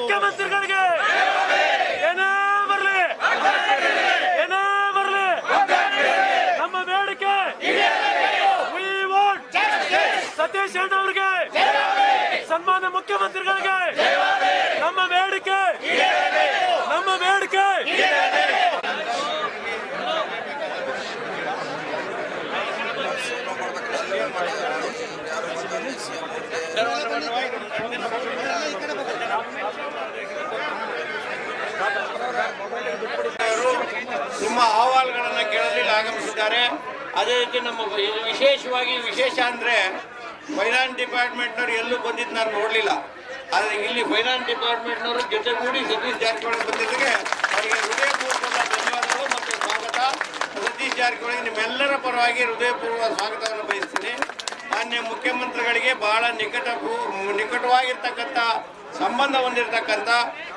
ಮುಖ್ಯಮಂತ್ರಿಗಳಿಗೆ ಏನೇ ಬರಲಿ ಏನೇ ಬರಲಿ ನಮ್ಮ ಬೇಡಿಕೆ ಸತೀಶ್ ಹೆಣ್ಣ ಅವರಿಗೆ ಸನ್ಮಾನ್ಯ ಮುಖ್ಯಮಂತ್ರಿಗಳಿಗೆ ನಮ್ಮ ಬೇಡಿಕೆ ನಮ್ಮ ಬೇಡಿಕೆ Gracias. ಅದೇ ರೀತಿ ನಮ್ಮ ವಿಶೇಷವಾಗಿ ವಿಶೇಷ ಅಂದರೆ ಫೈನಾನ್ಸ್ ಡಿಪಾರ್ಟ್ಮೆಂಟ್ನವ್ರು ಎಲ್ಲೂ ಬಂದಿದ್ದು ನಾನು ನೋಡಲಿಲ್ಲ. ಆದರೆ ಇಲ್ಲಿ ಫೈನಾನ್ಸ್ ಡಿಪಾರ್ಟ್ಮೆಂಟ್ನವರು ಜೊತೆಗೂಡಿ ಸತೀಶ್ ಜಾರಕಿಹೊಳಿ ಬಂದಿದ್ದಕ್ಕೆ ಅವರಿಗೆ ಹೃದಯಪೂರ್ವಕ ಧನ್ಯವಾದಗಳು ಮತ್ತು ಸ್ವಾಗತ. ಸತೀಶ್ ಜಾರಕಿಹೊಳಿ ನಿಮ್ಮೆಲ್ಲರ ಪರವಾಗಿ ಹೃದಯಪೂರ್ವ ಸ್ವಾಗತವನ್ನು ಬಯಸ್ತೀನಿ. ಮಾನ್ಯ ಮುಖ್ಯಮಂತ್ರಿಗಳಿಗೆ ಬಹಳ ನಿಕಟ ನಿಕಟವಾಗಿರ್ತಕ್ಕಂಥ ಸಂಬಂಧ ಹೊಂದಿರತಕ್ಕಂಥ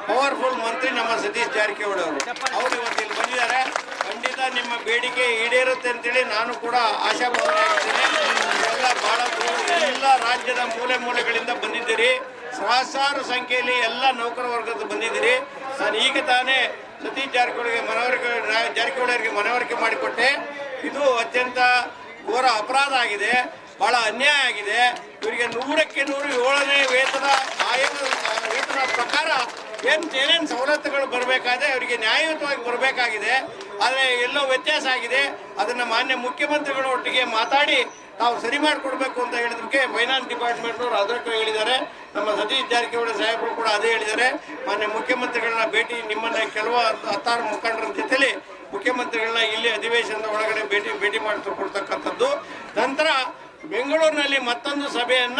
ಪವರ್ಫುಲ್ ಮಂತ್ರಿ ನಮ್ಮ ಸತೀಶ್ ಜಾರಕಿಹೊಳಿ ಅವರು. ಅವರು ಇವತ್ತು ಇಲ್ಲಿ ಬಂದಿದ್ದಾರೆ. ನಿಮ್ಮ ಬೇಡಿಕೆ ಈಡೇರುತ್ತೆ ಅಂತೇಳಿ ನಾನು ಕೂಡ ಆಶಾಭಾವನೆಯಾಗಿದ್ದೇನೆ ಎಲ್ಲ ದೂರ- ಎಲ್ಲ ರಾಜ್ಯದ ಮೂಲೆ ಮೂಲೆಗಳಿಂದ ಬಂದಿದ್ದೀರಿ. ಸಹಸ್ರಾರು ಸಂಖ್ಯೆಯಲ್ಲಿ ಎಲ್ಲ ನೌಕರ ವರ್ಗದ ಬಂದಿದ್ದೀರಿ. ನಾನು ಈಗ ತಾನೇ ಸತೀಶ್ ಜಾರಕಿಹೊಳಿಗೆ ಮನವರಿಕೆ ಜಾರಕಿಹೊಳಿ ಅವರಿಗೆ ಮನವರಿಕೆ ಮಾಡಿಕೊಟ್ಟೆ. ಇದು ಅತ್ಯಂತ ಘೋರ ಅಪರಾಧ ಆಗಿದೆ. ಬಹಳ ಅನ್ಯಾಯ ಆಗಿದೆ. ಇವರಿಗೆ ನೂರಕ್ಕೆ ನೂರು ಏಳನೇ ವೇತನ ಆಯೋಗದ ವೇತನ ಪ್ರಕಾರ ಏನು ಏನೇನು ಸವಲತ್ತುಗಳು ಬರಬೇಕಾದ್ರೆ ಅವರಿಗೆ ನ್ಯಾಯಯುತವಾಗಿ ಬರಬೇಕಾಗಿದೆ. ಆದರೆ ಎಲ್ಲೋ ವ್ಯತ್ಯಾಸ ಆಗಿದೆ. ಅದನ್ನು ಮಾನ್ಯ ಮುಖ್ಯಮಂತ್ರಿಗಳ ಒಟ್ಟಿಗೆ ಮಾತಾಡಿ ನಾವು ಸರಿ ಮಾಡಿಕೊಡ್ಬೇಕು ಅಂತ ಹೇಳಿದಕ್ಕೆ ಫೈನಾನ್ಸ್ ಡಿಪಾರ್ಟ್ಮೆಂಟ್ನವರು ಅದಕ್ಕೆ ಹೇಳಿದ್ದಾರೆ. ನಮ್ಮ ಸತೀಶ್ ಜಾರಕಿಹೊಳಿ ಸಾಹೇಬರು ಕೂಡ ಅದೇ ಹೇಳಿದ್ದಾರೆ. ಮಾನ್ಯ ಮುಖ್ಯಮಂತ್ರಿಗಳನ್ನ ಭೇಟಿ ನಿಮ್ಮನ್ನ ಕೆಲವು ಹತ್ತು- ಹತ್ತಾರು ಮುಖಂಡರ ಜೊತೆಲಿ ಮುಖ್ಯಮಂತ್ರಿಗಳನ್ನ ಇಲ್ಲಿ ಅಧಿವೇಶನದ ಒಳಗಡೆ ಭೇಟಿ ಭೇಟಿ ಮಾಡಿಕೊಡ್ತಕ್ಕಂಥದ್ದು ನಂತರ ಬೆಂಗಳೂರಿನಲ್ಲಿ ಮತ್ತೊಂದು ಸಭೆಯನ್ನ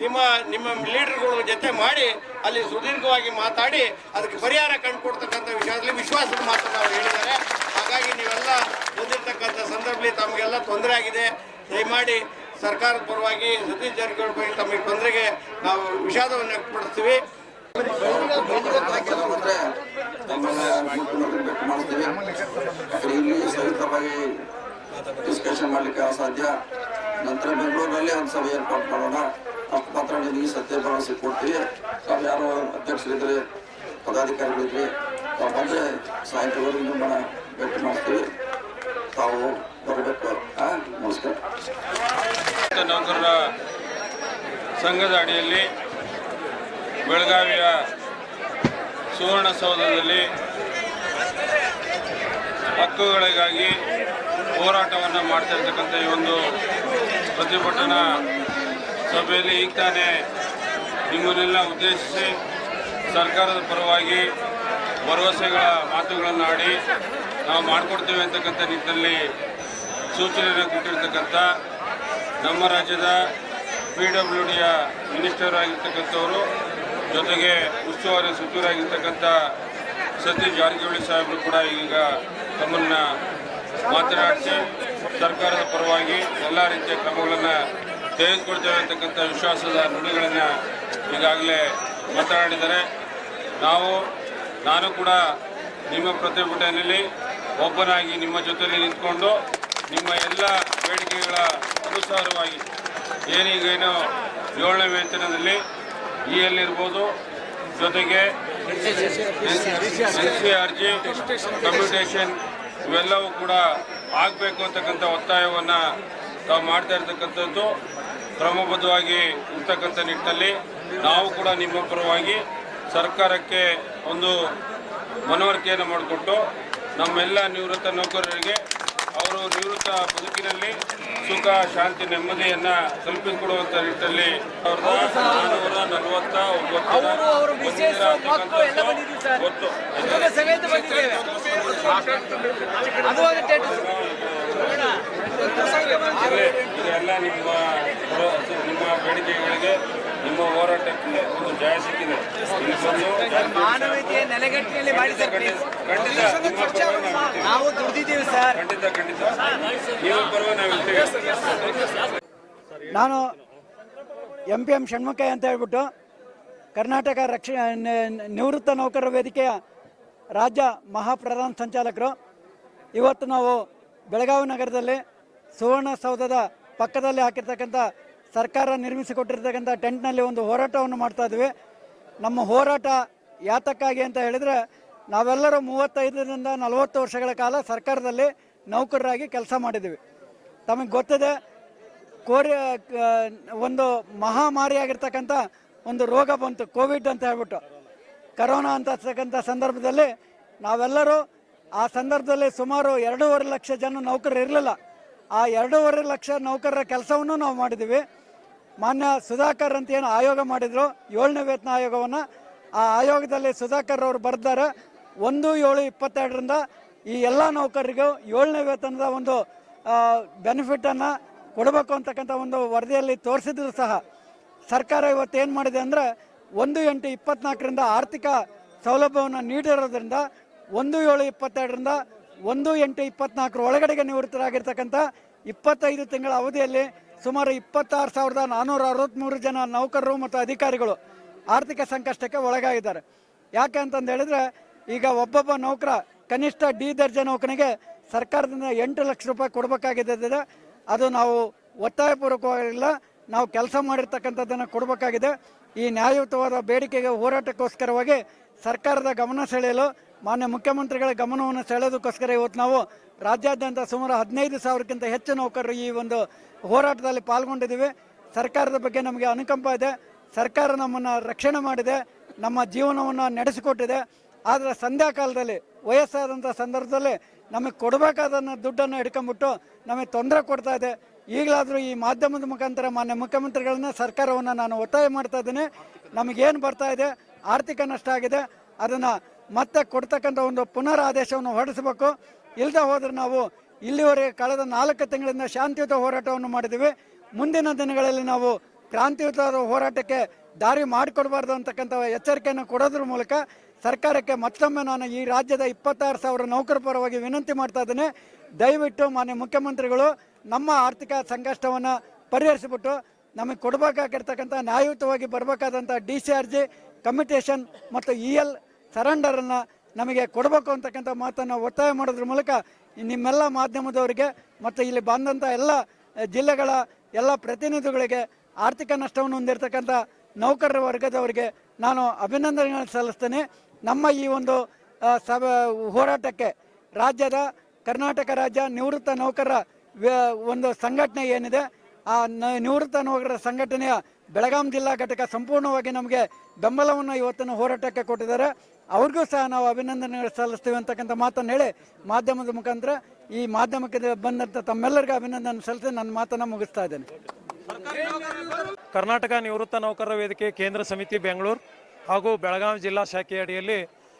ನಿಮ್ಮ ನಿಮ್ಮ ಲೀಡರ್ಗಳ ಜೊತೆ ಮಾಡಿ ಅಲ್ಲಿ ಸುದೀರ್ಘವಾಗಿ ಮಾತಾಡಿ ಅದಕ್ಕೆ ಪರಿಹಾರ ಕಂಡುಕೊಡ್ತಕ್ಕಂಥ ವಿಷಯದಲ್ಲಿ ವಿಶ್ವಾಸದ ಮಾತನ್ನು ಅವರು ಹೇಳಿದ್ದಾರೆ. ಹಾಗಾಗಿ ನೀವೆಲ್ಲ ಬಂದಿರತಕ್ಕಂಥ ಸಂದರ್ಭದಲ್ಲಿ ತಮಗೆಲ್ಲ ತೊಂದರೆ ಆಗಿದೆ. ದಯಮಾಡಿ ಸರ್ಕಾರದ ಪರವಾಗಿ ಸತೀಶ್ ಜಾರಕಿಹೊಳಿ ಬಗ್ಗೆ ತಮಗೆ ತೊಂದರೆಗೆ ನಾವು ವಿಷಾದವನ್ನು ವ್ಯಕ್ತಪಡಿಸ್ತೀವಿ. ಇಲ್ಲಿ ಡಿಸ್ಕಷನ್ ಮಾಡಲಿಕ್ಕೆ ಅಸಾಧ್ಯ. ನಂತರ ಬೆಂಗಳೂರಿನಲ್ಲಿ ಒಂದು ಸಭೆ ಏರ್ಪಾಡು ಮಾಡೋಣ. ಪತ್ರ ನಿಮಗೆ ಸತ್ಯ ಭರವಸೆ ಕೊಡ್ತೀವಿ. ತಾವು ಯಾರೋ ಅಧ್ಯಕ್ಷರಿದ್ರೆ ಪದಾಧಿಕಾರಿಗಳಿದ್ರಿ ತಾವು ಬಂದರೆ ಸಾಯಂಕಾಲವರೆಗೂ ಮಾಡ್ತೀವಿ ನೌಕರರ ಸಂಘದ ಅಡಿಯಲ್ಲಿ ಬೆಳಗಾವಿಯ ಸುವರ್ಣಸೌಧದಲ್ಲಿ ಹಕ್ಕುಗಳಿಗಾಗಿ ಹೋರಾಟವನ್ನು ಮಾಡ್ತಾ ಇರ್ತಕ್ಕಂಥ ಈ ಒಂದು ಪ್ರತಿಭಟನಾ ಸಭೆಯಲ್ಲಿ ಈಗ ತಾನೇ ನಿಮ್ಮನ್ನೆಲ್ಲ ಉದ್ದೇಶಿಸಿ ಸರ್ಕಾರದ ಪರವಾಗಿ ಭರವಸೆಗಳ ಮಾತುಗಳನ್ನು ಆಡಿ ನಾವು ಮಾಡಿಕೊಡ್ತೇವೆ ಅಂತಕ್ಕಂಥ ನಿಟ್ಟಿನಲ್ಲಿ ಸೂಚನೆಯನ್ನು ಕೊಟ್ಟಿರ್ತಕ್ಕಂಥ ನಮ್ಮ ರಾಜ್ಯದ ಪಿ ಡಬ್ಲ್ಯೂ ಡಿಯ ಮಿನಿಸ್ಟರ್ ಆಗಿರ್ತಕ್ಕಂಥವರು, ಜೊತೆಗೆ ಉಸ್ತುವಾರಿ ಸಚಿವರಾಗಿರ್ತಕ್ಕಂಥ ಸತೀಶ್ ಜಾರಕಿಹೊಳಿ ಸಾಹೇಬರು ಕೂಡ ಈಗ ತಮ್ಮನ್ನು ಮಾತನಾಡಿಸಿ, ಸರ್ಕಾರದ ಪರವಾಗಿ ಎಲ್ಲ ರೀತಿಯ ಕ್ರಮಗಳನ್ನು ತೆಗೆದುಕೊಡ್ತೇವೆ ಅಂತಕ್ಕಂಥ ವಿಶ್ವಾಸದ ನುಡಿಗಳನ್ನು ಈಗಾಗಲೇ ಮಾತನಾಡಿದ್ದಾರೆ. ನಾವು ನಾನು ಕೂಡ ನಿಮ್ಮ ಪ್ರತಿಭಟನೆಯಲ್ಲಿ ಒಬ್ಬನಾಗಿ ನಿಮ್ಮ ಜೊತೆಯಲ್ಲಿ ನಿಂತ್ಕೊಂಡು ನಿಮ್ಮ ಎಲ್ಲ ಬೇಡಿಕೆಗಳ ಅನುಸಾರವಾಗಿ ಏನೀಗೇನು ಏಳನೇ ವೇತನದಲ್ಲಿ ಇ ಎಲ್ ಇರ್ಬೋದು ಜೊತೆಗೆ N C R G computation ಇವೆಲ್ಲವೂ ಕೂಡ ಆಗಬೇಕು ಅಂತಕ್ಕಂಥ ಒತ್ತಾಯವನ್ನು ತಾವು ಮಾಡ್ತಾ ಇರ್ತಕ್ಕಂಥದ್ದು. ಕ್ರಮಬದ್ಧವಾಗಿ ಇರ್ತಕ್ಕಂಥ ನಿಟ್ಟಿನಲ್ಲಿ ನಾವು ಕೂಡ ನಿಮ್ಮ ಪರವಾಗಿ ಸರ್ಕಾರಕ್ಕೆ ಒಂದು ಮನವರಿಕೆಯನ್ನು ಮಾಡಿಕೊಟ್ಟು ನಮ್ಮೆಲ್ಲ ನಿವೃತ್ತ ನೌಕರರಿಗೆ ಅವರು ನಿವೃತ್ತ ಬದುಕಿನಲ್ಲಿ ಸುಖ ಶಾಂತಿ ನೆಮ್ಮದಿಯನ್ನು ತಲುಪಿಸಿಕೊಡುವಂಥ ನಿಟ್ಟಿನಲ್ಲಿ ಸಾವಿರದ ನಾನ್ನೂರ ನಲವತ್ತ ಒಂಬತ್ತು ಇದೆಲ್ಲ ನಿಮ್ಮ ನಿಮ್ಮ ಬೇಡಿಕೆಗಳಿಗೆ ನಿಮ್ಮ ಹೋರಾಟಕ್ಕೆ ಒಂದು ಜಯ ಸಿಕ್ಕಿದೆ. ಮಾನವೀಯತೆಯ ನೆಲೆಗಟ್ಟಿನಲ್ಲಿ ಮಾಡಿ ಸರ್ ಖಂಡಿತ ನಾವು. ದುಡಿದಿದ್ದೀವಿ ಸರ್. ಖಂಡಿತ ಖಂಡಿತ. ನೀವು ಬರುವ ನಾವು ನಾನು ಎಂ ಪಿ ಎಂ ಷಣ್ಮುಖಯ್ಯ ಅಂತ ಹೇಳ್ಬಿಟ್ಟು ಕರ್ನಾಟಕ ರಕ್ಷ ನಿವೃತ್ತ ನೌಕರರ ವೇದಿಕೆಯ ರಾಜ್ಯ ಮಹಾಪ್ರಧಾನ ಸಂಚಾಲಕರು. ಇವತ್ತು ನಾವು ಬೆಳಗಾವಿ ನಗರದಲ್ಲಿ ಸುವರ್ಣಸೌಧದ ಪಕ್ಕದಲ್ಲಿ ಹಾಕಿರ್ತಕ್ಕಂಥ ಸರ್ಕಾರ ನಿರ್ಮಿಸಿಕೊಟ್ಟಿರ್ತಕ್ಕಂಥ ಟೆಂಟ್ನಲ್ಲಿ ಒಂದು ಹೋರಾಟವನ್ನು ಮಾಡ್ತಾ ಇದ್ವಿ. ನಮ್ಮ ಹೋರಾಟ ಯಾತಕ್ಕಾಗಿ ಅಂತ ಹೇಳಿದರೆ, ನಾವೆಲ್ಲರೂ ಮೂವತ್ತೈದರಿಂದ ನಲವತ್ತು ವರ್ಷಗಳ ಕಾಲ ಸರ್ಕಾರದಲ್ಲಿ ನೌಕರರಾಗಿ ಕೆಲಸ ಮಾಡಿದ್ದೀವಿ ತಮಗೆ ಗೊತ್ತಿದೆ, ಕೋರಿ ಒಂದು ಮಹಾಮಾರಿಯಾಗಿರ್ತಕ್ಕಂಥ ಒಂದು ರೋಗ ಬಂತು, ಕೋವಿಡ್ ಅಂತ ಹೇಳ್ಬಿಟ್ಟು. ಕರೋನಾ ಅಂತಕ್ಕಂಥ ಸಂದರ್ಭದಲ್ಲಿ ನಾವೆಲ್ಲರೂ ಆ ಸಂದರ್ಭದಲ್ಲಿ ಸುಮಾರು ಎರಡೂವರೆ ಲಕ್ಷ ಜನ ನೌಕರರು ಇರಲಿಲ್ಲ ಆ ಎರಡೂವರೆ ಲಕ್ಷ ನೌಕರರ ಕೆಲಸವನ್ನು ನಾವು ಮಾಡಿದ್ದೀವಿ ಮಾನ್ಯ ಸುಧಾಕರ್ ಅಂತ ಏನು ಆಯೋಗ ಮಾಡಿದ್ರು, ಏಳನೇ ವೇತನ ಆಯೋಗವನ್ನು. ಆ ಆಯೋಗದಲ್ಲಿ ಸುಧಾಕರ್ ಅವರು ಬರೆದಾರೆ. ಒಂದು, ಏಳು, ಇಪ್ಪತ್ತೆರಡರಿಂದ ಈ ಎಲ್ಲ ನೌಕರರಿಗೂ ಏಳನೇ ವೇತನದ ಒಂದು ಬೆನಿಫಿಟನ್ನು ಕೊಡಬೇಕು ಅಂತಕ್ಕಂಥ ಒಂದು ವರದಿಯಲ್ಲಿ ತೋರಿಸಿದ್ರು ಸಹ. ಸರ್ಕಾರ ಇವತ್ತು ಏನು ಮಾಡಿದೆ ಅಂದರೆ, ಒಂದು, ಎಂಟು, ಇಪ್ಪತ್ನಾಲ್ಕರಿಂದ ಆರ್ಥಿಕ ಸೌಲಭ್ಯವನ್ನು ನೀಡಿರೋದ್ರಿಂದ, ಒಂದು, ಏಳು, ಇಪ್ಪತ್ತೆರಡರಿಂದ ಒಂದು, ಎಂಟು, ಇಪ್ಪತ್ನಾಲ್ಕರ ಒಳಗಡೆಗೆ ನಿವೃತ್ತರಾಗಿರ್ತಕ್ಕಂಥ ಇಪ್ಪತ್ತೈದು ತಿಂಗಳ ಅವಧಿಯಲ್ಲಿ ಸುಮಾರು ಇಪ್ಪತ್ತಾರು ಸಾವಿರದ ನಾನ್ನೂರ ಅರವತ್ತ್ಮೂರು ಜನ ನೌಕರರು ಮತ್ತು ಅಧಿಕಾರಿಗಳು ಆರ್ಥಿಕ ಸಂಕಷ್ಟಕ್ಕೆ ಒಳಗಾಗಿದ್ದಾರೆ. ಯಾಕೆ ಅಂತಂದು ಹೇಳಿದ್ರೆ, ಈಗ ಒಬ್ಬೊಬ್ಬ ನೌಕರ, ಕನಿಷ್ಠ ಡಿ ದರ್ಜೆ ನೌಕರನಿಗೆ ಸರ್ಕಾರದಿಂದ ಎಂಟು ಲಕ್ಷ ರೂಪಾಯಿ ಕೊಡಬೇಕಾಗಿದೆ ಅದು ನಾವು ಒತ್ತಾಯಪೂರ್ವಕವಾಗಿಲ್ಲ, ನಾವು ಕೆಲಸ ಮಾಡಿರ್ತಕ್ಕಂಥದ್ದನ್ನು ಕೊಡಬೇಕಾಗಿದೆ. ಈ ನ್ಯಾಯಯುತವಾದ ಬೇಡಿಕೆಗೆ ಹೋರಾಟಕ್ಕೋಸ್ಕರವಾಗಿ ಸರ್ಕಾರದ ಗಮನ ಸೆಳೆಯಲು, ಮಾನ್ಯ ಮುಖ್ಯಮಂತ್ರಿಗಳ ಗಮನವನ್ನು ಸೆಳೆಯೋದಕ್ಕೋಸ್ಕರ ಇವತ್ತು ನಾವು ರಾಜ್ಯಾದ್ಯಂತ ಸುಮಾರು ಹದಿನೈದು ಸಾವಿರಕ್ಕಿಂತ ಹೆಚ್ಚು ನೌಕರರು ಈ ಒಂದು ಹೋರಾಟದಲ್ಲಿ ಪಾಲ್ಗೊಂಡಿದ್ದೀವಿ. ಸರ್ಕಾರದ ಬಗ್ಗೆ ನಮಗೆ ಅನುಕಂಪ ಇದೆ. ಸರ್ಕಾರ ನಮ್ಮನ್ನು ರಕ್ಷಣೆ ಮಾಡಿದೆ. ನಮ್ಮ ಜೀವನವನ್ನು ನಡೆಸಿಕೊಟ್ಟಿದೆ. ಆದರೆ ಸಂಧ್ಯಾ ಕಾಲದಲ್ಲಿ ವಯಸ್ಸಾದಂಥ ಸಂದರ್ಭದಲ್ಲಿ ನಮಗೆ ಕೊಡಬೇಕಾದ ದುಡ್ಡನ್ನು ಹಿಡ್ಕೊಂಬಿಟ್ಟು ನಮಗೆ ತೊಂದರೆ ಕೊಡ್ತಾ ಇದೆ. ಈಗಲಾದರೂ ಈ ಮಾಧ್ಯಮದ ಮುಖಾಂತರ ಮಾನ್ಯ ಮುಖ್ಯಮಂತ್ರಿಗಳನ್ನ, ಸರ್ಕಾರವನ್ನು ನಾನು ಒತ್ತಾಯ ಮಾಡ್ತಾ ಇದ್ದೀನಿ. ನಮಗೇನು ಬರ್ತಾ ಇದೆ? ಆರ್ಥಿಕ ನಷ್ಟ ಆಗಿದೆ. ಅದನ್ನು ಮತ್ತೆ ಕೊಡ್ತಕ್ಕಂಥ ಒಂದು ಪುನರ್ ಆದೇಶವನ್ನು ಹೊರಡಿಸಬೇಕು. ಇಲ್ಲದೆ ಹೋದರೆ ನಾವು ಇಲ್ಲಿವರೆಗೆ ಕಳೆದ ನಾಲ್ಕು ತಿಂಗಳಿಂದ ಶಾಂತಿಯುತ ಹೋರಾಟವನ್ನು ಮಾಡಿದ್ದೀವಿ. ಮುಂದಿನ ದಿನಗಳಲ್ಲಿ ನಾವು ಕ್ರಾಂತಿಯುತ ಹೋರಾಟಕ್ಕೆ ದಾರಿ ಮಾಡಿಕೊಡಬಾರ್ದು ಅಂತಕ್ಕಂಥ ಎಚ್ಚರಿಕೆಯನ್ನು ಕೊಡೋದ್ರ ಮೂಲಕ ಸರ್ಕಾರಕ್ಕೆ ಮತ್ತೊಮ್ಮೆ ನಾನು ಈ ರಾಜ್ಯದ ಇಪ್ಪತ್ತಾರು ಸಾವಿರ ನೌಕರ ಪರವಾಗಿ ವಿನಂತಿ ಮಾಡ್ತಾ ಇದ್ದೇನೆ. ದಯವಿಟ್ಟು ಮಾನ್ಯ ಮುಖ್ಯಮಂತ್ರಿಗಳು ನಮ್ಮ ಆರ್ಥಿಕ ಸಂಕಷ್ಟವನ್ನು ಪರಿಹರಿಸಿಬಿಟ್ಟು ನಮಗೆ ಕೊಡಬೇಕಾಗಿರ್ತಕ್ಕಂಥ ನ್ಯಾಯಯುತವಾಗಿ ಬರಬೇಕಾದಂಥ ಡಿ ಸಿ ಆರ್ ಕಮಿಟೇಷನ್ ಮತ್ತು ಇ ಎಲ್ ಸರೆಂಡರನ್ನು ನಮಗೆ ಕೊಡಬೇಕು ಅಂತಕ್ಕಂಥ ಮಾತನ್ನು ಒತ್ತಾಯ ಮಾಡೋದ್ರ ಮೂಲಕ ನಿಮ್ಮೆಲ್ಲ ಮಾಧ್ಯಮದವರಿಗೆ ಮತ್ತು ಇಲ್ಲಿ ಬಂದಂಥ ಎಲ್ಲ ಜಿಲ್ಲೆಗಳ ಎಲ್ಲ ಪ್ರತಿನಿಧಿಗಳಿಗೆ ಆರ್ಥಿಕ ನಷ್ಟವನ್ನು ಹೊಂದಿರತಕ್ಕಂಥ ನೌಕರರ ವರ್ಗದವರಿಗೆ ನಾನು ಅಭಿನಂದನೆಗಳನ್ನು ಸಲ್ಲಿಸ್ತೇನೆ. ನಮ್ಮ ಈ ಒಂದು ಸಭ, ಹೋರಾಟಕ್ಕೆ ರಾಜ್ಯದ ಕರ್ನಾಟಕ ರಾಜ್ಯ ನಿವೃತ್ತ ನೌಕರರ ಒಂದು ಸಂಘಟನೆ ಏನಿದೆ, ಆ ನಿವೃತ್ತ ನೌಕರರ ಸಂಘಟನೆಯ ಬೆಳಗಾಂ ಜಿಲ್ಲಾ ಘಟಕ ಸಂಪೂರ್ಣವಾಗಿ ನಮಗೆ ಬೆಂಬಲವನ್ನು ಇವತ್ತಿನ ಹೋರಾಟಕ್ಕೆ ಕೊಟ್ಟಿದ್ದಾರೆ. ಅವ್ರಿಗೂ ಸಹ ನಾವು ಅಭಿನಂದನೆಗಳು ಸಲ್ಲಿಸ್ತೀವಿ ಅಂತಕ್ಕಂಥ ಮಾತನ್ನು ಹೇಳಿ ಮಾಧ್ಯಮದ ಮುಖಾಂತರ ಈ ಮಾಧ್ಯಮಕ್ಕೆ ಬಂದಂಥ ತಮ್ಮೆಲ್ಲರಿಗೂ ಅಭಿನಂದನೆ ಸಲ್ಲಿಸಿ ನನ್ನ ಮಾತನ್ನು ಮುಗಿಸ್ತಾ ಇದ್ದೇನೆ. ಕರ್ನಾಟಕ ನಿವೃತ್ತ ನೌಕರರ ವೇದಿಕೆ ಕೇಂದ್ರ ಸಮಿತಿ ಬೆಂಗಳೂರು ಹಾಗೂ ಬೆಳಗಾವಿ ಜಿಲ್ಲಾ ಶಾಖೆಯ ಅಡಿಯಲ್ಲಿ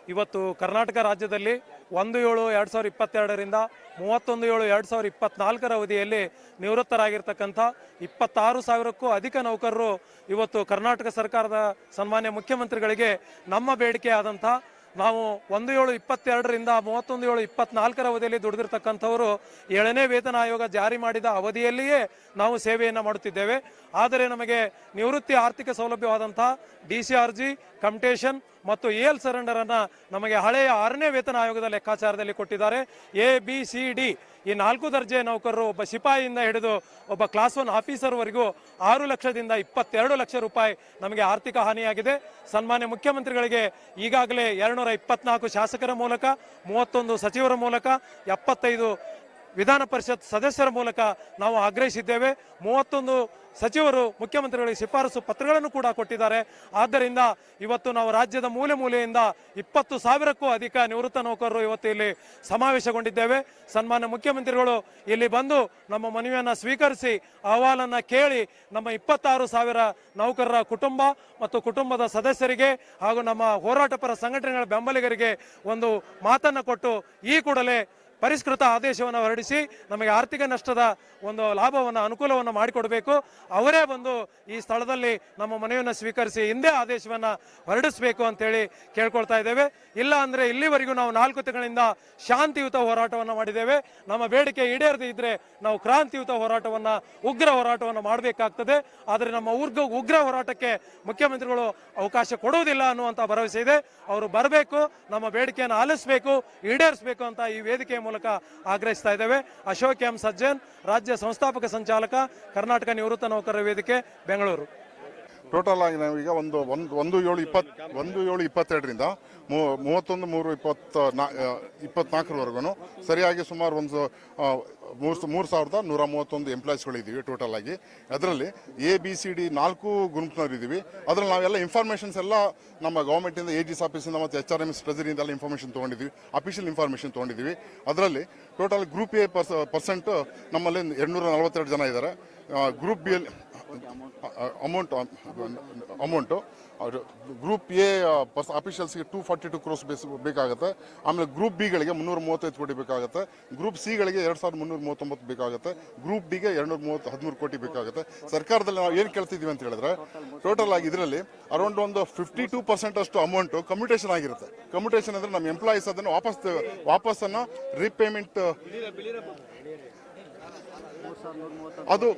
ಇವತ್ತು ಕರ್ನಾಟಕ ರಾಜ್ಯದಲ್ಲಿ ಒಂದು ಏಳು ಎರಡು ಸಾವಿರದ ಇಪ್ಪತ್ತೆರಡರಿಂದ ಮೂವತ್ತೊಂದು ಏಳು ಎರಡು ಸಾವಿರದ ಇಪ್ಪತ್ನಾಲ್ಕರ ಅವಧಿಯಲ್ಲಿ ನಿವೃತ್ತರಾಗಿರ್ತಕ್ಕಂಥ ಇಪ್ಪತ್ತಾರು ಸಾವಿರಕ್ಕೂ ಅಧಿಕ ನೌಕರರು ಇವತ್ತು ಕರ್ನಾಟಕ ಸರ್ಕಾರದ ಸನ್ಮಾನ್ಯ ಮುಖ್ಯಮಂತ್ರಿಗಳಿಗೆ ನಮ್ಮ ಬೇಡಿಕೆ ಆದಂಥ ನಾವು ಒಂದು ಏಳು ಇಪ್ಪತ್ತೆರಡರಿಂದ ಮೂವತ್ತೊಂದು ಏಳು ಇಪ್ಪತ್ನಾಲ್ಕರ ಅವಧಿಯಲ್ಲಿ ದುಡಿದಿರ್ತಕ್ಕಂಥವರು ಏಳನೇ ವೇತನ ಆಯೋಗ ಜಾರಿ ಮಾಡಿದ ಅವಧಿಯಲ್ಲಿಯೇ ನಾವು ಸೇವೆಯನ್ನು ಮಾಡುತ್ತಿದ್ದೇವೆ. ಆದರೆ ನಮಗೆ ನಿವೃತ್ತಿ ಆರ್ಥಿಕ ಸೌಲಭ್ಯವಾದಂಥ D C R G commutation ಮತ್ತು ಎಲ್ ಅನ್ನ ನಮಗೆ ಹಳೆಯ ಆರನೇ ವೇತನ ಆಯೋಗದ ಲೆಕ್ಕಾಚಾರದಲ್ಲಿ ಕೊಟ್ಟಿದ್ದಾರೆ. ಎ, ಬಿ, ಸಿ, ಡಿ ಈ ನಾಲ್ಕು ದರ್ಜೆ ನೌಕರರು ಒಬ್ಬ ಸಿಪಾಯಿಯಿಂದ ಹಿಡಿದು ಒಬ್ಬ ಕ್ಲಾಸ್ ಒನ್ ಆಫೀಸರ್ವರೆಗೂ ಆರು ಲಕ್ಷದಿಂದ ಇಪ್ಪತ್ತೆರಡು ಲಕ್ಷ ರೂಪಾಯಿ ನಮಗೆ ಆರ್ಥಿಕ ಹಾನಿಯಾಗಿದೆ. ಸನ್ಮಾನ್ಯ ಮುಖ್ಯಮಂತ್ರಿಗಳಿಗೆ ಈಗಾಗಲೇ ಎರಡುನೂರ ಇಪ್ಪತ್ನಾಲ್ಕು ಶಾಸಕರ ಮೂಲಕ, ಮೂವತ್ತೊಂದು ಸಚಿವರ ಮೂಲಕ, ಎಪ್ಪತ್ತೈದು ವಿಧಾನ ಪರಿಷತ್ ಸದಸ್ಯರ ಮೂಲಕ ನಾವು ಆಗ್ರಹಿಸಿದ್ದೇವೆ. ಮೂವತ್ತೊಂದು ಸಚಿವರು, ಮುಖ್ಯಮಂತ್ರಿಗಳಿಗೆ ಶಿಫಾರಸು ಪತ್ರಗಳನ್ನು ಕೂಡ ಕೊಟ್ಟಿದ್ದಾರೆ. ಆದ್ದರಿಂದ ಇವತ್ತು ನಾವು ರಾಜ್ಯದ ಮೂಲೆ ಮೂಲೆಯಿಂದ ಇಪ್ಪತ್ತು ಸಾವಿರಕ್ಕೂ ಅಧಿಕ ನಿವೃತ್ತ ನೌಕರರು ಇವತ್ತು ಇಲ್ಲಿ ಸಮಾವೇಶಗೊಂಡಿದ್ದೇವೆ. ಸನ್ಮಾನ್ಯ ಮುಖ್ಯಮಂತ್ರಿಗಳು ಇಲ್ಲಿ ಬಂದು ನಮ್ಮ ಮನವಿಯನ್ನು ಸ್ವೀಕರಿಸಿ, ಅಹವಾಲನ್ನು ಕೇಳಿ ನಮ್ಮ ಇಪ್ಪತ್ತಾರು ಸಾವಿರ ನೌಕರರ ಕುಟುಂಬ ಮತ್ತು ಕುಟುಂಬದ ಸದಸ್ಯರಿಗೆ ಹಾಗೂ ನಮ್ಮ ಹೋರಾಟಪರ ಸಂಘಟನೆಗಳ ಬೆಂಬಲಿಗರಿಗೆ ಒಂದು ಮಾತನ್ನು ಕೊಟ್ಟು, ಈ ಕೂಡಲೇ ಪರಿಷ್ಕೃತ ಆದೇಶವನ್ನು ಹೊರಡಿಸಿ ನಮಗೆ ಆರ್ಥಿಕ ನಷ್ಟದ ಒಂದು ಲಾಭವನ್ನು, ಅನುಕೂಲವನ್ನು ಮಾಡಿಕೊಡಬೇಕು. ಅವರೇ ಬಂದು ಈ ಸ್ಥಳದಲ್ಲಿ ನಮ್ಮ ಮನೆಯನ್ನು ಸ್ವೀಕರಿಸಿ ಹಿಂದೆ ಆದೇಶವನ್ನು ಹೊರಡಿಸಬೇಕು ಅಂತೇಳಿ ಕೇಳ್ಕೊಳ್ತಾ ಇದ್ದೇವೆ. ಇಲ್ಲ ಅಂದರೆ ಇಲ್ಲಿವರೆಗೂ ನಾವು ನಾಲ್ಕು ತಿಂಗಳಿಂದ ಶಾಂತಿಯುತ ಹೋರಾಟವನ್ನು ಮಾಡಿದ್ದೇವೆ. ನಮ್ಮ ಬೇಡಿಕೆ ಈಡೇರದೇ ಇದ್ದರೆ ನಾವು ಕ್ರಾಂತಿಯುತ ಹೋರಾಟವನ್ನು, ಉಗ್ರ ಹೋರಾಟವನ್ನು ಮಾಡಬೇಕಾಗ್ತದೆ. ಆದರೆ ನಮ್ಮ ಊರ್ಗ ಉಗ್ರ ಹೋರಾಟಕ್ಕೆ ಮುಖ್ಯಮಂತ್ರಿಗಳು ಅವಕಾಶ ಕೊಡುವುದಿಲ್ಲ ಅನ್ನುವಂಥ ಭರವಸೆ ಇದೆ. ಅವರು ಬರಬೇಕು, ನಮ್ಮ ಬೇಡಿಕೆಯನ್ನು ಆಲಿಸಬೇಕು, ಈಡೇರಿಸಬೇಕು ಅಂತ ಈ ವೇದಿಕೆಯ ಮೂಲಕ ಆಗ್ರಹಿಸ್ತಾ ಇದ್ದೇವೆ. ಅಶೋಕ್ ಎಂ. ಸಜ್ಜನ್ ರಾಜ್ಯ ಸಂಸ್ಥಾಪಕ ಸಂಚಾಲಕ ಕರ್ನಾಟಕ ನಿವೃತ್ತ ನೌಕರರ ವೇದಿಕೆ ಬೆಂಗಳೂರು. ಟೋಟಲ್ ಆಗಿ ನಾವೀಗ ಒಂದು ಒಂದು ಒಂದು ಏಳು ಇಪ್ಪತ್ತು ಒಂದು ಏಳು ಇಪ್ಪತ್ತೆರಡರಿಂದ ಮೂವತ್ತೊಂದು, ಮೂರು ಇಪ್ಪತ್ತ ನಾ ಇಪ್ಪತ್ನಾಲ್ಕರವರೆಗೂ ಸರಿಯಾಗಿ ಸುಮಾರು ಒಂದು ಮೂರು ಸ- ಮೂರು ಸಾವಿರದ ನೂರ ಮೂವತ್ತೊಂದು ಎಂಪ್ಲಾಯೀಸ್ಗಳಿದ್ದೀವಿ ಟೋಟಲ್ ಆಗಿ. ಅದರಲ್ಲಿ ಎ ಬಿ ಸಿ ಡಿ ನಾಲ್ಕು ಇದ್ದೀವಿ ಅದರಲ್ಲಿ ನಾವೆಲ್ಲ ಇನ್ಫಾರ್ಮೇಷನ್ಸ್ ಎಲ್ಲ ನಮ್ಮ ಗೌರ್ಮೆಂಟಿಂದ ಎ ಜಿಸ್ ಆಫೀಸಿಂದ ಮತ್ತು H R M S president ಎಲ್ಲ ಇನ್ಫಾರ್ಮೇಷನ್ ತೊಗೊಂಡಿದ್ದೀವಿ ಅಫಿಷಿಯಲ್ ಇನ್ಫಾರ್ಮೇಷನ್ ತೊಗೊಂಡಿದ್ದೀವಿ ಅದರಲ್ಲಿ total group A per percent ನಮ್ಮಲ್ಲಿ ಎರಡುನೂರ ನಲವತ್ತೆರಡು ಜನ ಇದ್ದಾರೆ. Group B amount amount group A per ಅಫಿಷಿಯಲ್ಸ್ಗೆ two forty two crores base ಬೇಕಾಗುತ್ತೆ. ಆಮೇಲೆ ಗ್ರೂಪ್ ಬಿಗಳಿಗೆ ಮುನ್ನೂರ ಮೂವತ್ತೈದು ಕೋಟಿ ಬೇಕಾಗುತ್ತೆ. ಗ್ರೂಪ್ ಸಿಗಳಿಗೆ ಎರಡು ಸಾವಿರದ ಮುನ್ನೂರ ಮೂವತ್ತೊಂಬತ್ತು ಬೇಕಾಗುತ್ತೆ. ಗ್ರೂಪ್ ಡಿಗೆ ಎರಡುನೂರ ಮೂವತ್ತು ಹದಿಮೂರು ಕೋಟಿ ಬೇಕಾಗುತ್ತೆ. ಸರ್ಕಾರದಲ್ಲಿ ನಾವು ಏನು ಕೇಳ್ತಿದ್ದೀವಿ ಅಂತ ಹೇಳಿದ್ರೆ ಟೋಟಲ್ ಆಗಿ ಇದರಲ್ಲಿ ಅರೌಂಡ್ ಒಂದು ಫಿಫ್ಟಿ ಟೂ ಪರ್ಸೆಂಟ್ ಅಷ್ಟು ಅಮೌಂಟು ಕಮ್ಯುಟೇಷನ್ ಆಗಿರುತ್ತೆ. ಕಮ್ಯುಟೇಷನ್ ಅಂದರೆ ನಮ್ಮ ಎಂಪ್ಲಾಯೀಸ್ ಅದನ್ನು ವಾಪಸ್, ವಾಪಸ್ಸನ್ನು ರೀಪೇಮೆಂಟ್ ಅದು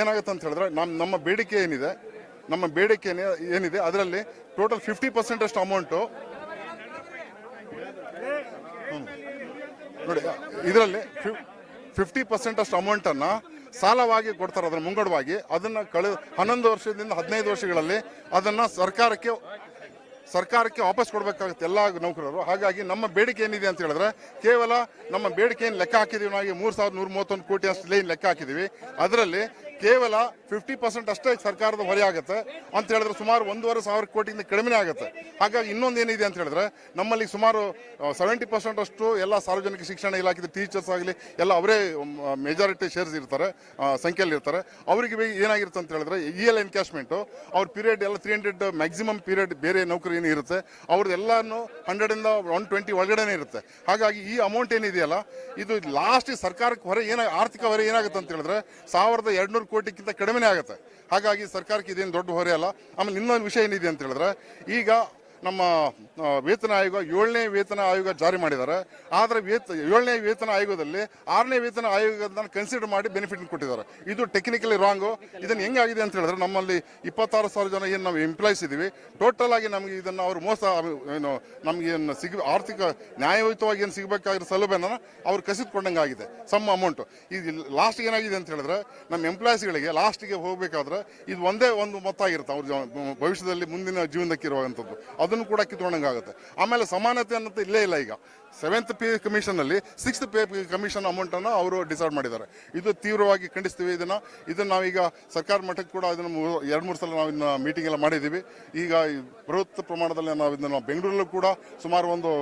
ಏನಾಗುತ್ತೆ ಅಂತ ಹೇಳಿದ್ರೆ ನಮ್ಮ ನಮ್ಮ ಬೇಡಿಕೆ ಏನಿದೆ, ನಮ್ಮ ಬೇಡಿಕೆ ಏನಿದೆ, ಅದರಲ್ಲಿ ಟೋಟಲ್ ಫಿಫ್ಟಿ ಪರ್ಸೆಂಟ್ ಅಷ್ಟು ಅಮೌಂಟು ನೋಡಿ, ಇದರಲ್ಲಿ ಫಿಫ್ಟಿ ಪರ್ಸೆಂಟ್ ಅಷ್ಟು ಅಮೌಂಟನ್ನು ಸಾಲವಾಗಿ ಕೊಡ್ತಾರೆ, ಅದನ್ನು ಮುಂಗಡವಾಗಿ. ಅದನ್ನು ಕಳೆದ ಹನ್ನೊಂದು ವರ್ಷದಿಂದ ಹದಿನೈದು ವರ್ಷಗಳಲ್ಲಿ ಅದನ್ನು ಸರ್ಕಾರಕ್ಕೆ ಸರ್ಕಾರಕ್ಕೆ ವಾಪಸ್ ಕೊಡಬೇಕಾಗುತ್ತೆ ಎಲ್ಲ ನೌಕರರು. ಹಾಗಾಗಿ ನಮ್ಮ ಬೇಡಿಕೆ ಏನಿದೆ ಅಂತ ಹೇಳಿದ್ರೆ ಕೇವಲ ನಮ್ಮ ಬೇಡಿಕೆಯನ್ನು ಲೆಕ್ಕ ಹಾಕಿದ್ದೀವಿ ನಾವು ಮೂರು ಸಾವಿರದ ನೂರ ಮೂವತ್ತೊಂದು ಕೋಟಿ ಅಷ್ಟು ಲೈನ್ ಲೆಕ್ಕ ಹಾಕಿದ್ದೀವಿ ಅದರಲ್ಲಿ ಕೇವಲ ಫಿಫ್ಟಿ ಪರ್ಸೆಂಟ್ ಅಷ್ಟೇ ಸರ್ಕಾರದ ಹೊರೆ ಆಗುತ್ತೆ ಅಂತ ಹೇಳಿದ್ರೆ ಸುಮಾರು ಒಂದೂವರೆ ಸಾವಿರ ಕೋಟಿಯಿಂದ ಕಡಿಮೆ ಆಗುತ್ತೆ. ಹಾಗಾಗಿ ಇನ್ನೊಂದು ಏನಿದೆ ಅಂತ ಹೇಳಿದ್ರೆ ನಮ್ಮಲ್ಲಿ ಸುಮಾರು ಸೆವೆಂಟಿ ಪರ್ಸೆಂಟ್ ಅಷ್ಟು ಎಲ್ಲ ಸಾರ್ವಜನಿಕ ಶಿಕ್ಷಣ ಇಲಾಖೆ ಟೀಚರ್ಸ್ ಆಗಲಿ, ಎಲ್ಲ ಅವರೇ ಮೆಜಾರಿಟಿ ಶೇರ್ಸ್ ಇರ್ತಾರೆ ಸಂಖ್ಯೆಯಲ್ಲಿ ಇರ್ತಾರೆ. ಅವರಿಗೆ ಏನಾಗಿರುತ್ತೆ ಅಂತ ಹೇಳಿದ್ರೆ ಇ ಎಲ್ ಎನ್ಕ್ಯಾಶ್ಮೆಂಟು ಅವ್ರ ಪೀರಿಯಡ್ ಎಲ್ಲ ತ್ರೀ ಹಂಡ್ರೆಡ್ ಮ್ಯಾಕ್ಸಿಮಮ್ ಪೀರಿಯಡ್ ಬೇರೆ ನೌಕರಿ ಏನು ಇರುತ್ತೆ, ಅವ್ರದ್ದು ಎಲ್ಲಾನು ಹಂಡ್ರೆಡಿಂದ ಒನ್ ಟ್ವೆಂಟಿ ಒಳಗಡೆನೇ ಇರುತ್ತೆ. ಹಾಗಾಗಿ ಈ ಅಮೌಂಟ್ ಏನಿದೆಯಲ್ಲ, ಇದು ಲಾಸ್ಟ್ ಸರ್ಕಾರಕ್ಕೆ ಹೊರೆ ಏನಾಗ ಆರ್ಥಿಕ ಹೊರೆ ಏನಾಗುತ್ತೆ ಅಂತ ಹೇಳಿದ್ರೆ ಸಾವಿರದ ಎರಡ್ನೂರು ಕೋಟಿಗಿಂತ ಕಡಿಮೆನೇ ಆಗುತ್ತೆ. ಹಾಗಾಗಿ ಸರ್ಕಾರಕ್ಕೆ ಇದೇನು ದೊಡ್ಡ ಹೊರೆ ಅಲ್ಲ. ಆಮೇಲೆ ಇನ್ನೊಂದು ವಿಷಯ ಏನಿದೆ ಅಂತ ಹೇಳಿದ್ರೆ, ಈಗ ನಮ್ಮ ವೇತನ ಆಯೋಗ ಏಳನೇ ವೇತನ ಆಯೋಗ ಜಾರಿ ಮಾಡಿದ್ದಾರೆ. ಆದರೆ ವೇತ, ಏಳನೇ ವೇತನ ಆಯೋಗದಲ್ಲಿ ಆರನೇ ವೇತನ ಆಯೋಗದ ಕನ್ಸಿಡರ್ ಮಾಡಿ ಬೆನಿಫಿಟ್ ಕೊಟ್ಟಿದ್ದಾರೆ. ಇದು ಟೆಕ್ನಿಕಲಿ ರಾಂಗು ಇದನ್ನು ಹೆಂಗಾಗಿದೆ ಅಂತ ಹೇಳಿದ್ರೆ ನಮ್ಮಲ್ಲಿ ಇಪ್ಪತ್ತಾರು ಸಾವಿರ ಜನ ಏನು ನಾವು ಎಂಪ್ಲಾಯ್ಸ್ ಇದ್ದೀವಿ ಟೋಟಲ್ ಆಗಿ ನಮಗೆ ಇದನ್ನು ಅವರು ಮೋಸ ಏನು, ನಮಗೆ ಏನು ಸಿಗ, ಆರ್ಥಿಕ ನ್ಯಾಯಯುತವಾಗಿ ಏನು ಸಿಗಬೇಕಾಗಿರೋ ಸೌಲಭ್ಯನ ಅವ್ರು ಕಸಿದುಕೊಂಡಂಗೆ ಆಗಿದೆ. ಸಮ್ ಅಮೌಂಟು ಇದು ಲಾಸ್ಟ್ ಏನಾಗಿದೆ ಅಂತ ಹೇಳಿದ್ರೆ ನಮ್ಮ ಎಂಪ್ಲಾಯ್ಸ್ಗಳಿಗೆ ಲಾಸ್ಟಿಗೆ ಹೋಗಬೇಕಾದ್ರೆ ಇದು ಒಂದೇ ಒಂದು ಮೊತ್ತ ಆಗಿರುತ್ತೆ. ಅವ್ರ ಭವಿಷ್ಯದಲ್ಲಿ ಮುಂದಿನ ಜೀವನಕ್ಕೆ ಇರುವಂಥದ್ದು ಅದನ್ನು ಕೂಡ ಕಿತ್ಕೊಂಡಂಗೆ ಆಗುತ್ತೆ ಆಮೇಲೆ ಸಮಾನತೆ ಅನ್ನೋದು ಇಲ್ಲೇ ಇಲ್ಲ ಈಗ. ಸೆವೆಂತ್ ಪೇ ಕಮಿಷನಲ್ಲಿ ಸಿಕ್ಸ್ತ್ ಪೇ ಕಮಿಷನ್ ಅಮೌಂಟನ್ನು ಅವರು ಡಿಸೈಡ್ ಮಾಡಿದ್ದಾರೆ. ಇದು ತೀವ್ರವಾಗಿ ಖಂಡಿಸ್ತೀವಿ ಇದನ್ನು. ಇದನ್ನು ನಾವೀಗ ಸರ್ಕಾರ ಮಟ್ಟಕ್ಕೆ ಕೂಡ ಇದನ್ನು ಎರಡು ಮೂರು ಸಲ ನಾವು ಮೀಟಿಂಗ್ ಎಲ್ಲ ಮಾಡಿದ್ದೀವಿ. ಈಗ ಬೃಹತ್ ಪ್ರಮಾಣದಲ್ಲಿ ನಾವು ಇದನ್ನು ಬೆಂಗಳೂರಲ್ಲೂ ಕೂಡ ಸುಮಾರು ಒಂದು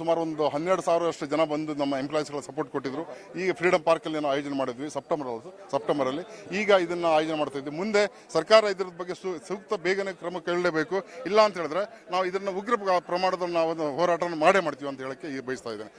ಸುಮಾರು ಒಂದು ಹನ್ನೆರಡು ಸಾವಿರಷ್ಟು ಜನ ಬಂದು ನಮ್ಮ ಎಂಪ್ಲಾಯೀಸ್ಗಳ ಸಪೋರ್ಟ್ ಕೊಟ್ಟಿದ್ರು. ಈಗ ಫ್ರೀಡಮ್ ಪಾರ್ಕಲ್ಲಿ ನಾವು ಆಯೋಜನೆ ಮಾಡಿದ್ವಿ ಸೆಪ್ಟೆಂಬರ್ ಸೆಪ್ಟೆಂಬರಲ್ಲಿ ಈಗ ಇದನ್ನು ಆಯೋಜನೆ ಮಾಡ್ತಾ ಇದ್ವಿ. ಮುಂದೆ ಸರ್ಕಾರ ಇದ್ರ ಬಗ್ಗೆ ಸೂಕ್ತ ಬೇಗನೆ ಕ್ರಮ ಕೈಗೊಳ್ಳಬೇಕು ಇಲ್ಲ ಅಂತ ಹೇಳಿದ್ರೆ ನಾವು ಇದನ್ನು ಉಗ್ರ ಪ್ರಮಾಣದ ನಾವು ಹೋರಾಟವನ್ನು ಮಾಡೇ ಮಾಡ್ತೀವಿ ಅಂತ ಹೇಳಕ್ಕೆ ಈಗ ಬಯಸ್ತಾ ಇದ್ದೇನೆ.